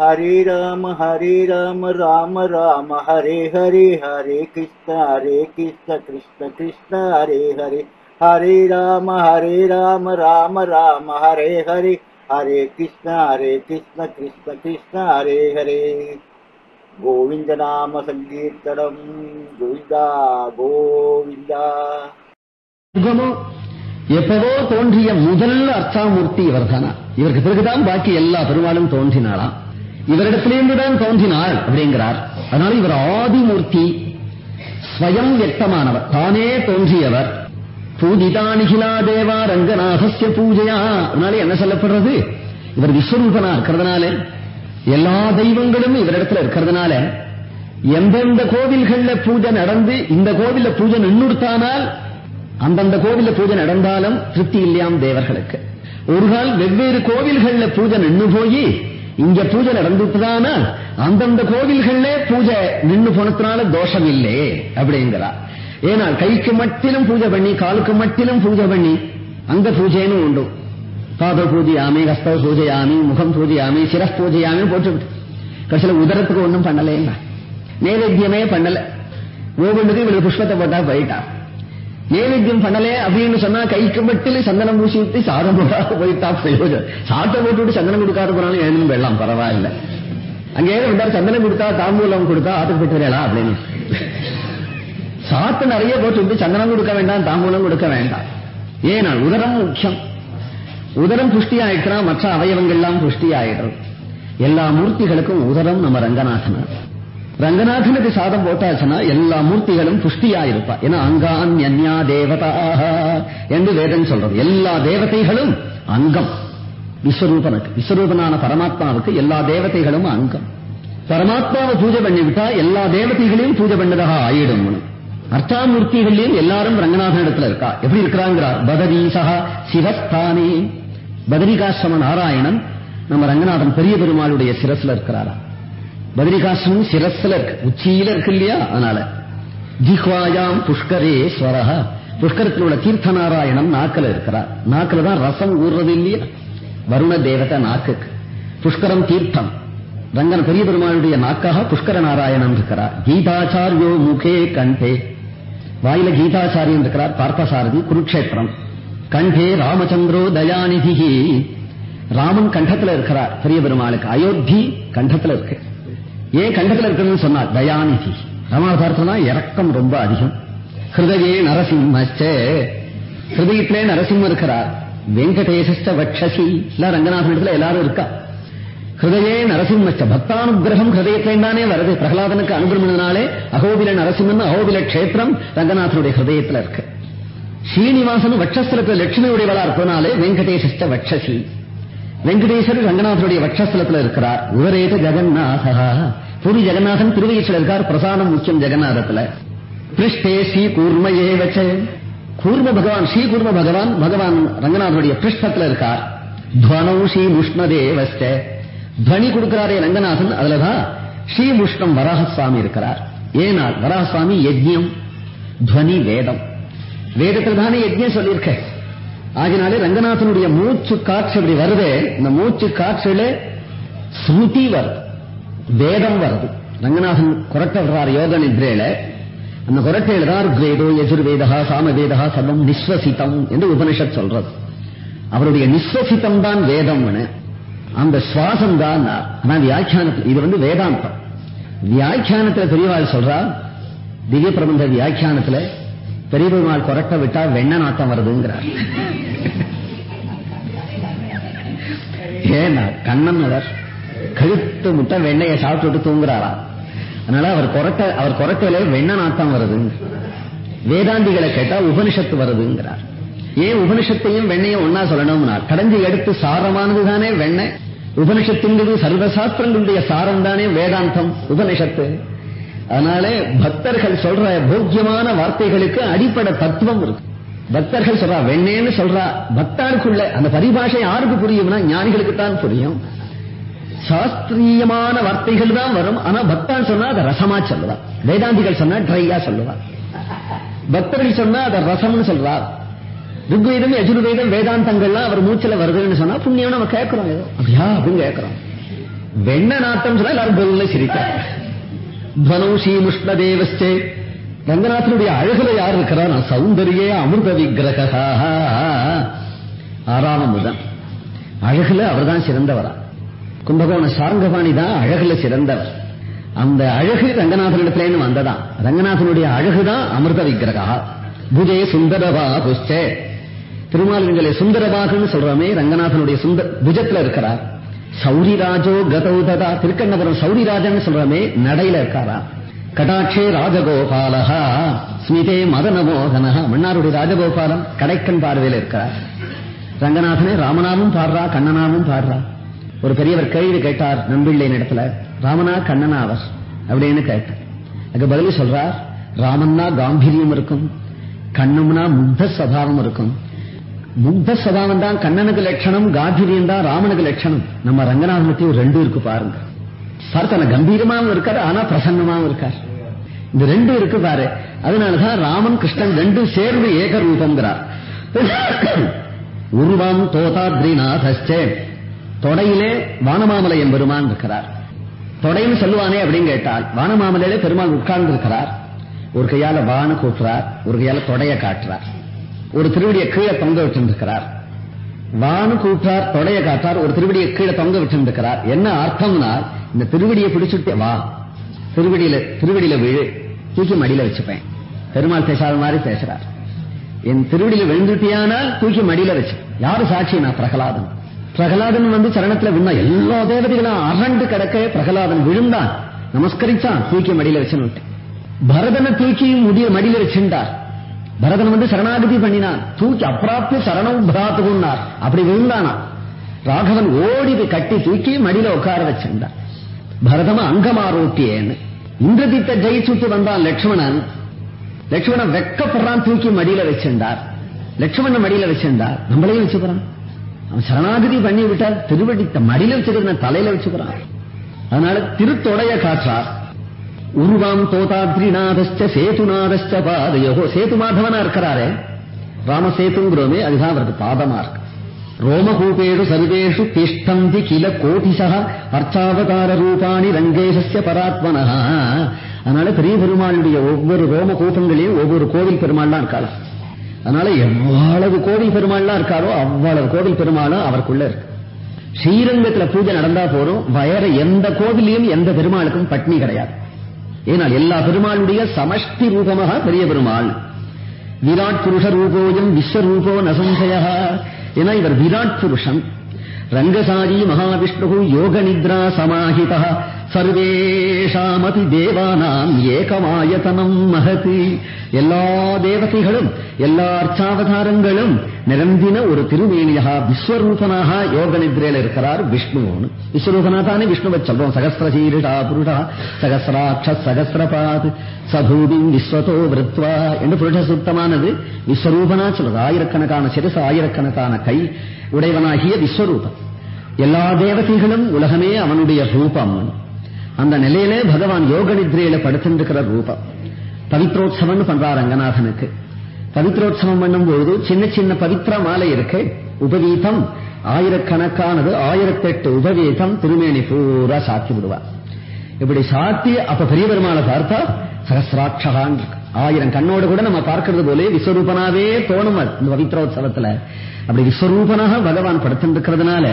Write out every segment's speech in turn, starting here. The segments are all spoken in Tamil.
ஹரே ராம ஹரே ராம ராம ராம ஹரே ஹரே ஹரே கிருஷ்ண ஹரே கிருஷ்ண கிருஷ்ண கிருஷ்ண ஹரே ஹரே. ஹரே ராம ஹரே ராம ராம ராம ஹரே ஹரே. ஹரே கிருஷ்ண ஹரே கிருஷ்ண கிருஷ்ண கிருஷ்ண ஹரே ஹரே. கோவிந்த நாம சங்கீர்த்தனம். கோவிந்தா கோவிந்தா. எப்பவோ தோன்றிய முதல் அர்த்தாமூர்த்தி இவர்தானா? இவருக்கு பிறகுதான் பாக்கி எல்லா பெருமாளும் தோன்றினாளாம். இவரிடத்திலிருந்து தான் தோன்றினார் அப்படிங்கிறார். அதனால இவர் ஆதிமூர்த்தி ஸ்வயம் வியக்தமானவர் தானே தோன்றியவர். பூஜிதானிகிலா தேவா ரங்கநாதசிய பூஜையா. அதனால என்ன சொல்லப்படுறது? இவர் விஸ்வரூபனா இருக்கிறதுனால. எல்லா தெய்வங்களும் இவரிடத்துல இருக்கிறதுனால. எந்தெந்த கோவில்கள்ல பூஜை நடந்து இந்த கோவில்ல பூஜை நின்றுத்தானால் அந்தந்த கோவில்ல பூஜை நடந்தாலும் திருப்தி இல்லையாம் தேவர்களுக்கு. ஒரு கால் வெவ்வேறு கோவில்கள்ல பூஜை நின்னு போய் இங்க பூஜை நடந்துட்டுதானா? அந்தந்த கோவில்கள்ல பூஜை நின்னு போனதுனால தோஷம் இல்லை அப்படிங்கிறா. ஏன்னா கைக்கு மட்டிலும் பூஜை பண்ணி காலுக்கு மட்டிலும் பூஜை பண்ணி அங்க பூஜைன்னு உண்டு. பாத பூஜையாமி ஹஸ்தவ பூஜையாமி முகம் பூஜையாமி சிரஸ் பூஜையாமி போட்டுவிட்டு. கடைசியில் உதரத்துக்கு ஒன்றும் பண்ணலேங்க நைவேத்தியமே பண்ணல. ஒவ்வொன்றுக்கும் இவளுக்கு புஷ்பத்தை போட்டா போயிட்டா. நைவேத்தியம் பண்ணலே அப்படின்னு சொன்னா கைக்கு மட்டும் சந்தனம் பூசி விட்டு சாதம் போடாத போயிட்டா பிரயோஜனம். சாட்டை போட்டு விட்டு சந்தனம் கொடுக்காத போனாலும் எழுந்து வெள்ளம் பரவாயில்ல. அங்கே விட்டார் சந்தனம் கொடுத்தா தாம்பூலம் கொடுத்தா ஆத்துக்கு வரலாம் அப்படின்னு. சாத்து நிறைய போட்டு விட்டு சந்தனம் கொடுக்க வேண்டாம் தாம்பூலம் கொடுக்க வேண்டாம். ஏனால் உதரம் முக்கியம். உதரம் புஷ்டி ஆயிட்டுனா மற்ற அவயவங்கள்லாம் புஷ்டி ஆயிடும் எல்லா மூர்த்திகளுக்கும் உதரம் நம்ம ரங்கநாதன் ரங்கநாதனுக்கு சாதம் போட்டாச்சுன்னா எல்லா மூர்த்திகளும் புஷ்டியாயிருப்பா. ஏன்னா அங்கான் அந்யா தேவதா என்று வேதம் சொல்றது. எல்லா தேவதைகளும் அங்கம். விஸ்வரூபனுக்கு விஸ்வரூபனான பரமாத்மாவுக்கு எல்லா தேவதைகளும் அங்கம். பரமாத்மாவை பூஜை பண்ணிவிட்டா எல்லா தேவதைகளையும் பூஜை பண்ணதாக ஆயிடும். அர்த்தாமூர்த்திகளையும் எல்லாரும் ரங்கநாதன் இடத்துல இருக்கா. எப்படி இருக்கிறாங்கிறார்? பதரீசா சிவஸ்தானே. பதரிகாசிரம நாராயணன் நம்ம ரங்கநாதன் பெரிய பெருமாளுடைய சிரஸ்ல இருக்கிறாரா? பத்ரிகாசிரமம் சிரஸ்ல இருக்கு. உச்சியில இருக்கு இல்லையா? அதனால. ஜிஹ்வாயாம் புஷ்கரே ஸ்வரஹ. புஷ்கரத்தில் உள்ள தீர்த்த நாராயணம் நாக்கில் இருக்கிறார். நாக்கில் தான் ரசம் ஊறுறது இல்லையா? வருண தேவதை நாக்குக்கு. புஷ்கரம் தீர்த்தம். ரங்கன் பெரிய பெருமாளுடைய நாக்காக புஷ்கர நாராயணன் இருக்கிறார். கீதாச்சாரியோ முகே கண்டே. வாயில கீதாச்சாரியன் இருக்கிறார். பார்த்தசாரதி குருக்ஷேத்திரம். கண்டே ராமச்சந்திரோ தயாநிதி ராமன் கண்டத்துல இருக்கிறார். பெரிய பெருமாளுக்கு. அயோத்தி கண்டத்துல இருக்கு. ஏன் கண்டத்தில் இருக்கணும்னு சொன்னார் தயாநிதி. ராமாவதாரத்துல இறக்கம் ரொம்ப அதிகம். ஹிருதயே நரசிம்மச்சே. ஹிருதயத்திலே நரசிம்ம இருக்கிறார். வெங்கடேச வட்சசி. இல்ல ரங்கநாதனிடத்துல எல்லாரும் இருக்கா? ஹிருதயே நரசிம்மச்ச. பக்தானுகிரகம் ஹிருதயத்திலே வருது. பிரகலாதனுக்கு அனுகிரகத்தினாலே அகோபில நரசிம்மன் அகோபில கஷேத்திரம் ரங்கநாதனுடைய ஹிருதயத்துல இருக்கு. ஸ்ரீனிவாசன் வட்சஸ்தலத்தில் லட்சுமியுடையவளா இருப்பதனாலே வெங்கடேச வட்சசி. வெங்கடேஸ்வரர் ரங்கநாதனுடைய வட்சஸ்தலத்தில் இருக்கிறார். விவரேத ஜெகநாதா புரி ஜெகநாதன் திருவயிற்றில் இருக்கார் பிரசாதம் முக்கியம் ஜெகநாதத்துல. பிருஷ்டே ஸ்ரீ கூர்மையே வச்ச. கூர்ம பகவான் ஸ்ரீ கூர்ம பகவான் பகவான் ரங்கநாதனுடைய பிருஷ்டத்துல இருக்கார். துவனௌ ஸ்ரீ முஷ்ணதேவஸ்ட துவனி கொடுக்கிறாரே ரங்கநாதன். அதுலதான் ஸ்ரீ முஷ்ணம் வராகசுவாமி இருக்கிறார். ஏனால் வராகசுவாமி யஜ்யம் துவனி வேதம். வேதத்தில் தானே யஜ்யம் சொல்லியிருக்கேன் ஆகினாலே ரங்கநாதனுடைய மூச்சு காற்று இப்படி வருது இந்த மூச்சு காற்றுல ஸ்ருதி வருது வேதம் வருது. ரங்கநாதன் குரட்ட விடுறார் யோக நித்ரேல அந்த குரட்டை தான் வேதோ யஜுர்வேதா சாமவேதா சர்வம் நிஸ்வசிதம் என்று உபனிஷத் சொல்றது. அவருடைய நிஸ்வசிதம் தான் வேதம்னு. அந்த சுவாசம் தான் ஆனா வியாக்கியானத்தில் இது வந்து வேதாந்தம். வியாக்கியானத்துல பெரியவாள் சொல்றா திவ்ய பிரபந்த வியாக்கியானத்துல பெரிய பெருமாள் புரட்ட விட்டா வெண்ண நாட்டம் வருதுங்கிறார். ஏன்னா கண்ணன் அவர் கழுத்து முட்டை வெண்ணையை சாப்பிட்டு தூங்குறாரா அதனால அவர் கொரட்ட அவர் கொரட்டையில வெண்ண நாட்டம் வருது வேதாந்திகளை கேட்டா உபனிஷத்து வருதுங்கிறார். ஏன் உபனிஷத்தையும் வெண்ணையும் ஒன்னா சொல்லணும்னா கடைஞ்சி எடுத்து சாரமானது தானே வெண்ணெய் உபனிஷத்துங்கிறது சர்வசாஸ்திரங்களுடைய சாரம் தானே வேதாந்தம் உபனிஷத்து? அதனாலே பக்தர்கள் சொல்ற போக்கியமான வார்த்தைகளுக்கு அடிப்படை தத்துவம் இருக்கு. பக்தர்கள் சொல்றா வெண்ணேன்னு சொல்றா பக்தாருக்குள்ள அந்த பரிபாஷை யாருக்கு புரியும்னா ஞானிகளுக்கு தான் புரியும். சாஸ்திரியமான வார்த்தைகள் தான் வரும். ஆனா பக்தான் சொன்னா அதை ரசமா சொல்லுவா. வேதாந்திகள் சொன்னா ட்ரையா சொல்லுவா. பக்தர்கள் சொன்னா அதை ரசம்னு சொல்றா. ருக்வேதம் யஜுர்வேதம் வேதாந்தங்கள்லாம் அவர் மூச்சில வருதுன்னு சொன்னா புண்ணியம் நம்ம கேட்கிறோம் ஏதோ. அப்படியா? அப்படின்னு கேட்கிறோம். வெண்ண நாட்டம் சொன்னா எல்லாரும் பொருள்ல சிரிக்கிறாங்க துவனௌஷீமுஷ்ணதேவஸ்டே ரங்கநாதனுடைய அழகுல யார் இருக்கிறார் சௌந்தரிய அமிர்த விக்கிரகா ஆறாம் முதன் அழகுல அவர்தான் சிறந்தவரா. கும்பகோண சாரங்கபாணி தான் அழகுல சிறந்தவர். அந்த அழகு ரங்கநாதனிடத்திலேன்னு வந்ததான். ரங்கநாதனுடைய அழகுதான் அமிர்த விக்கிரகா புஜே சுந்தரவா புஷ்டே திருமாலிங்களை சுந்தரபாகன்னு சொல்றோமே ரங்கநாதனுடைய சுந்தர் புஜத்துல இருக்கிறார். சௌரிராஜோ கதௌததா திருக்கண்ணபுரம் சௌரிராஜன் சொல்றோமே நடையில இருக்காரா? கடாட்சே ராஜகோபாலஹா ஸ்மிதே மதனமோகனகா மன்னாருடைய ராஜகோபாலன் கடைக்கன் பார்வையில் இருக்கிறார். ரங்கநாதனே ராமனாவும் பாடுறா கண்ணனாவும் பாடுறா. ஒரு பெரியவர் கேள்வி கேட்டார் நம்பிள்ளை இடத்துல ராமனா கண்ணனா அவர்? அப்படின்னு கேட்டார். அதுக்கு பதில் சொல்றார் ராமன்னா காம்பீரியம் இருக்கும் கண்ணம்னா முக்த சபாவம் இருக்கும். முக்த சதாவன் தான் கண்ணனுக்கு லட்சணம் காம்பீரியம் தான் ராமனுக்கு லட்சணம். நம்ம ரங்கநாதனத்தையும் ரெண்டும் இருக்கு பாருங்க. பார்த்தன கம்பீரமாவும் இருக்காரு ஆனா பிரசன்னமாவும் இருக்கார். இந்த ரெண்டும் இருக்கு பாரு. அதனாலதான் ராமன் கிருஷ்ணன் ரெண்டும் சேர்ந்து ஏக ரூபங்கிறார் உருவம் தோதாத்ரிநாதே தொடையிலே வானமாமலை பெருமான் இருக்கிறார். தொடைன்னு சொல்லுவானே அப்படின்னு கேட்டால் வானமாமலையிலே பெருமாள் உட்கார்ந்து இருக்கிறார் ஒரு கையால வான கூட்டுறார் ஒரு கையால தொடைய காட்டுறார். ஒரு திருவடியை கீழே தொங்க வச்சிருந்திருக்கிறார். வானு கூட்டார் தொடைய காட்டார் ஒரு திருவடியை கீழே தொங்க வச்சிருந்திருக்கிறார். என்ன அர்த்தம்னா இந்த திருவடியை பிடிச்சுட்டு வா. திருவடியில திருவடியில விழு. தூக்கி மடியில வச்சுப்பேன். பெருமாள் பேசாத மாதிரி பேசுறார். என் திருவடியில விழுந்துட்டியானால் தூக்கி மடியில வச்சு. யாரு சாட்சி நான் பிரகலாதன்? பிரகலாதன் வந்து சரணத்துல விழுந்தா எல்லா தேவதைகளும் அரண்டு கிடக்க பிரகலாதன் விழுந்தான். நமஸ்கரிச்சான் தூக்கி மடியில வச்சுன்னு பரதனை தூக்கி முடிய மடியில வச்சுட்டார். பரதன் வந்து சரணாகதி பண்ணினான். தூக்கி அப்பிராப்திய சரணம் பிராத்துகுன்னார் அப்படி விழுந்தானா? ராகவன் ஓடிது கட்டி தூக்கி மடியில உட்கார வச்சிருந்தார் பரதம அங்கமாரோட்டியேன்னு. இந்திரதீத்த ஜெயிச்சுட்டு வந்தான் லட்சுமணன். லட்சுமணன் வெக்கப்படுறான் தூக்கி மடியில வச்சிருந்தார். லட்சுமணன் மடியில வச்சிருந்தார். நம்மளையும் வச்சுக்கிறான். அவன் சரணாகதி பண்ணி விட்டால் திருவடித்த மடியில வச்சுக்கிறான் தலையில வச்சுக்கிறான். அதனால திருத்தொடைய காற்றார். உருவாம் தோதாத்ரிநாதஸ்ட சேதுநாதஸ்ட பாதையோ. சேது மாதவனா இருக்கிறாரே ராமசேதுங்கிறோமே அதுதான் அவரது பாதமா இருக்கு ரோமகூபேடு சர்வேஷு திஷ்டந்தி கில கோட்டிசக அர்த்தாவதார ரூபாணி ரங்கேசஸ்ய பராத்மனா அதனால பெரிய பெருமாளுடைய ஒவ்வொரு ரோம கூப்பங்களையும் ஒவ்வொரு கோவில் பெருமாள்லாம் இருக்காளாம். அதனால எவ்வளவு கோவில் பெருமாள்லாம் இருக்காரோ அவ்வளவு கோவில் பெருமாளும் அவருக்குள்ள இருக்கு. ஸ்ரீரங்கத்துல பூஜை நடந்தா போறோம் வயற எந்த கோவிலையும் எந்த பெருமாளுக்கும் பட்னி கிடையாது. ஏனால் எல்லா பெருமாளுடைய சமஷ்டி ரூபமாக பெரிய பெருமாள். விராட் புருஷ ரூபோயம் விஸ்வரூபோ நசம்சயா ஏன்னா இவர் விராட் புருஷன் ரங்கசாரி மகாவிஷ்ணு யோக நித்ரா சமாஹித சர்வேஷாமதி தேவானாம் ஏகமாயதனம் மகதி எல்லா தேவதைகளும் எல்லா அர்ச்சாவதாரங்களும் நிரம்பின ஒரு திருமேனியா விஸ்வரூபனாக யோக நிதிரையில் இருக்கிறார் விஷ்ணுவோன்னு விஸ்வரூபனா தானே விஷ்ணுவை சொல்றோம் சகசிரசீரிடா புருடா சகசிராட்ச சகசிரபாத் சபூதி விஸ்வதோ விருத்வா என்று புருஷ சுத்தமானது விஸ்வரூபனா சொல்றது ஆயிரக்கணக்கான சிறுசு ஆயிரக்கணக்கான கை உடையவனாகிய விஸ்வரூபம் எல்லா தேவதைகளும் உலகமே அவனுடைய ரூபம். அந்த நிலையிலே பகவான் யோக நித்ரையில படுத்திருக்கிற ரூபம். பவித்ரோத்சவம்னு பண்றார் ரங்கநாதனுக்கு. பவித்ரோத்சவம் பண்ணும்போது சின்ன சின்ன பவித்ர மாலை இருக்கு. உபவீதம். ஆயிரக்கணக்கானது ஆயிரத்தெட்டு உபவீதம் திருமேனி பூரா சாத்தி விடுவார். இப்படி சாத்தி அப்ப பெரிய பெருமாளை பார்த்தா சகசிராட்சகான் ஆயிரம் கண்ணோடு கூட நம்ம பார்க்கறது போலே விஸ்வரூபனாவே தோணும் இந்த பவித்ரோத்சவத்துல. அப்படி விஸ்வரூபனாக பகவான் படுத்திருக்கிறதுனால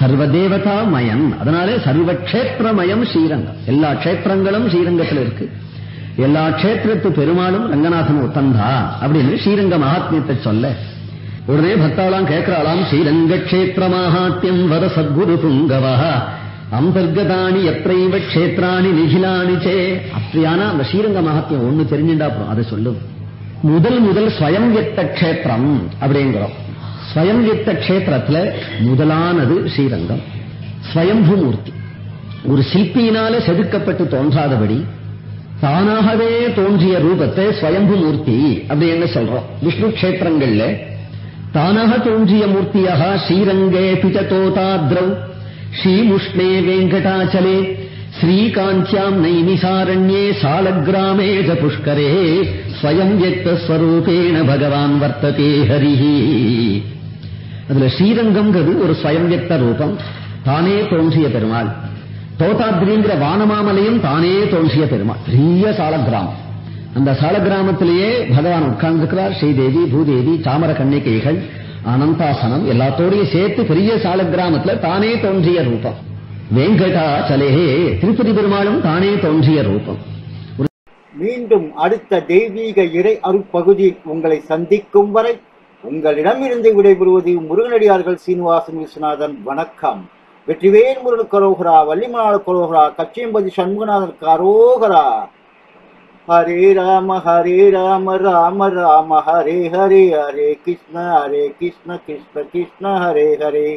சர்வதேவதா மயம். அதனாலே சர்வ கஷேத்திரமயம் ஸ்ரீரங்கம். எல்லா கஷேத்திரங்களும் ஸ்ரீரங்கத்தில் இருக்கு. எல்லா கஷேத்திரத்து பெருமாளும் ரங்கநாதன் ஒத்தந்தா அப்படின்னு ஸ்ரீரங்க மகாத்மியத்தை சொல்ல உடனே பக்தாலாம் கேட்கிறாளாம் ஸ்ரீரங்க கஷேத்திர மகாத்யம் வர சத்குரு புங்கவா. அந்தர்கதானி எத்தைவ கஷேத்ராணி நிகிலானி சே. அப்படியானா அந்த ஸ்ரீரங்க மகாத்தியம் ஒண்ணு தெரிஞ்சுட்டா அப்புறம் அதை சொல்லும் முதல் முதல் ஸ்வயம் எத்த கஷேத்திரம் அப்படிங்கிறோம். ஸ்வயம் கஷேத்திரத்துல முதலானது ஸ்ரீரங்கம். ஸ்வயம்பூமூர்த்தி. ஒரு சிற்பியினால செதுக்கப்பட்டு தோன்றாதபடி தானாகவே தோன்றிய ரூபத்தை ஸ்வயம்பு மூர்த்தி அப்படின்னு சொல்றோம்? விஷ்ணு கஷேத்திரங்கள்ல தானாக தோன்றிய மூர்த்தியாக ஸ்ரீரங்கே பிஜதோதாத்ரௌ. ஸ்ரீமுஷ்ணே வெங்கடாச்சலே. ஸ்ரீகாந்தியாம் நைமிசாரண்யே சாலக்கிராமே ச புஷ்கரே ஸ்வயம் வியக்தஸ்வரூபேண பகவான் வர்த்ததே ஹரிஹி. அதுல ஸ்ரீரங்கம்ங்கிறது ஒரு ஸ்வயம் ரூபம். தானே தோன்றிய பெருமாள். தோதாத்ரிங்கிற வானமாமலையும் தானே தோன்றிய பெருமாள். பெரிய சாலக்கிராமம். அந்த சாலக்கிராமத்திலேயே பகவான் உட்கார்ந்துக்கிறார் ஸ்ரீதேவி பூதேவி சாமர கண்ணிக்கைகள் அனந்தாசனம் எல்லாத்தோடையும் சேர்த்து பெரிய சாலக்கிராமத்துல தானே தோன்றிய ரூபம். வெங்கடாச்சலே திருப்பதி பெருமாளும் தானே தோன்றிய ரூபம். மீண்டும் அடுத்த தெய்வீக இறை அருப்பகுதி உங்களை சந்திக்கும் வரை உங்களிடமிருந்து விடைபெறுவது முருகனடியார்கள் சீனிவாசன் விஸ்வநாதன். வணக்கம். வெற்றிவேல் முருகன் கரோகரா வள்ளிமநாடு கரோகரா கச்சியம்பதி சண்முகநாதன் கரோகரா. ஹரே ராம ஹரே ராம ராம ராம ஹரே ஹரே ஹரே கிருஷ்ண ஹரே கிருஷ்ண கிருஷ்ண கிருஷ்ண ஹரே ஹரே.